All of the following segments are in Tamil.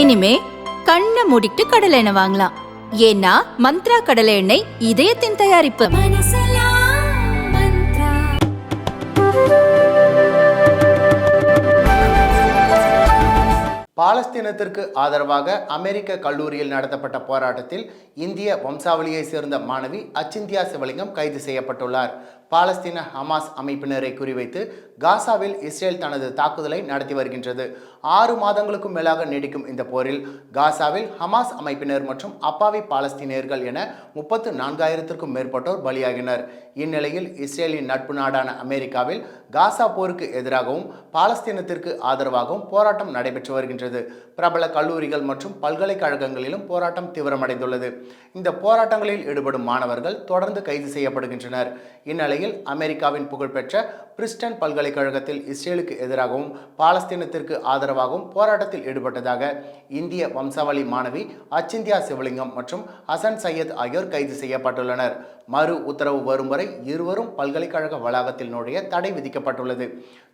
இனிமே கண்ணை மூடிட்டு கடலை எண்ணெய் வாங்கலாம். ஏன்னா மந்த்ரா கடலை எண்ணெய் இதயத்தின் தயாரிப்பு. பாலஸ்தீனத்திற்கு ஆதரவாக அமெரிக்க கல்லூரியில் நடத்தப்பட்ட போராட்டத்தில் இந்திய வம்சாவளியை சேர்ந்த மாணவி அச்சிந்தியா சிவலிங்கம் கைது செய்யப்பட்டுள்ளார். பாலஸ்தீன ஹமாஸ் அமைப்பினரை குறிவைத்து காசாவில் இஸ்ரேல் தனது தாக்குதலை நடத்தி வருகின்றது. ஆறு மாதங்களுக்கும் மேலாக நீடிக்கும் இந்த போரில் காசாவில் ஹமாஸ் அமைப்பினர் மற்றும் அப்பாவி பாலஸ்தீனியர்கள் என முப்பத்து நான்காயிரத்திற்கும் மேற்பட்டோர் பலியாகினர். இந்நிலையில் இஸ்ரேலின் நட்பு நாடான அமெரிக்காவில் காசா போருக்கு எதிராகவும் பாலஸ்தீனத்திற்கு ஆதரவாகவும் போராட்டம் நடைபெற்று வருகின்றது. பிரபல கல்லூரிகள் மற்றும் பல்கலைக்கழகங்களிலும் போராட்டம் தீவிரமடைந்துள்ளது. இந்த போராட்டங்களில் ஈடுபடும் மாணவர்கள் தொடர்ந்து கைது செய்யப்படுகின்றனர். இந்நிலையில் அமெரிக்காவின் புகழ்பெற்ற பிரிஸ்டன் பல்கலைக்கழகத்தில் இஸ்ரேலுக்கு எதிராகவும் பாலஸ்தீனத்திற்கு ஆதரவாகவும் போராட்டத்தில் ஈடுபட்டதாக இந்திய வம்சாவளி மாணவி அச்சிந்தியா சிவலிங்கம் மற்றும் ஹசன் சையத் ஆகியோர் கைது செய்யப்பட்டுள்ளனர். மறு உத்தரவு வரும் வரை இருவரும் பல்கலைக்கழக வளாகத்தில் நுழைய தடை விதிக்கப்பட்டுள்ளது.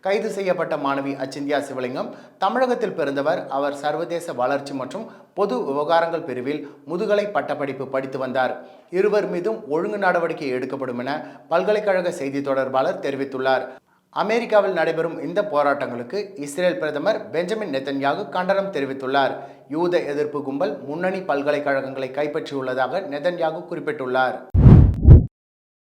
கைது செய்யப்பட்ட மாணவி அச்சிந்தியா சிவலிங்கம் தமிழகத்தில் பிறந்தவர். அவர் சர்வதேச வளர்ச்சி மற்றும் பொது விவகாரங்கள் பிரிவில் முதுகலை பட்டப்படிப்பு படித்து வந்தார். இருவர் மீதும் ஒழுங்கு நடவடிக்கை எடுக்கப்படும் என பல்கலைக்கழக செய்தி தொடர்பாளர் தெரிவித்துள்ளார். அமெரிக்காவில் நடைபெறும் இந்த போராட்டங்களுக்கு இஸ்ரேல் பிரதமர் பெஞ்சமின் நெத்தன்யாகு கண்டனம் தெரிவித்துள்ளார். யூத எதிர்ப்பு கும்பல் முன்னணி பல்கலைக்கழகங்களை கைப்பற்றியுள்ளதாக நெதன்யாகு குறிப்பிட்டுள்ளார்.